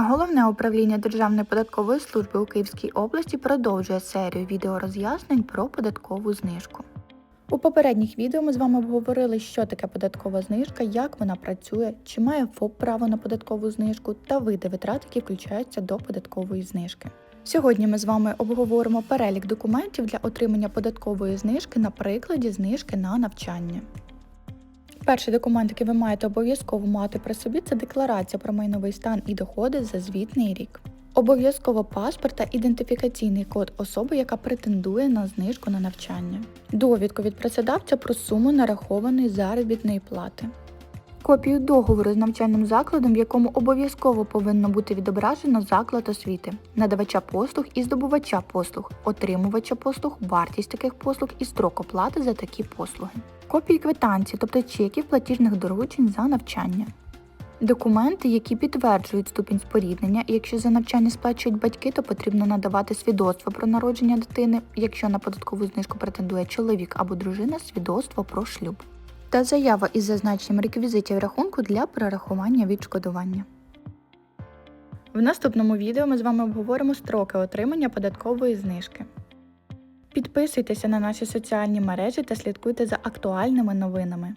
Головне управління Державної податкової служби у Київській області продовжує серію відеороз'яснень про податкову знижку. У попередніх відео ми з вами обговорили, що таке податкова знижка, як вона працює, чи має ФОП право на податкову знижку та види витрат, які включаються до податкової знижки. Сьогодні ми з вами обговоримо перелік документів для отримання податкової знижки на прикладі знижки на навчання. Перший документ, який ви маєте обов'язково мати при собі, це декларація про майновий стан і доходи за звітний рік. Обов'язково паспорт та ідентифікаційний код особи, яка претендує на знижку на навчання, довідку від працедавця про суму нарахованої заробітної плати, копію договору з навчальним закладом, в якому обов'язково повинно бути відображено заклад освіти, надавача послуг і здобувача послуг, отримувача послуг, вартість таких послуг і строк оплати за такі послуги, копії квитанцій, тобто чеків платіжних доручень за навчання. Документи, які підтверджують ступінь споріднення, якщо за навчання сплачують батьки, то потрібно надавати свідоцтво про народження дитини, якщо на податкову знижку претендує чоловік або дружина, свідоцтво про шлюб. Та заява із зазначенням реквізитів рахунку для перерахування відшкодування. В наступному відео ми з вами обговоримо строки отримання податкової знижки. Підписуйтеся на наші соціальні мережі та слідкуйте за актуальними новинами.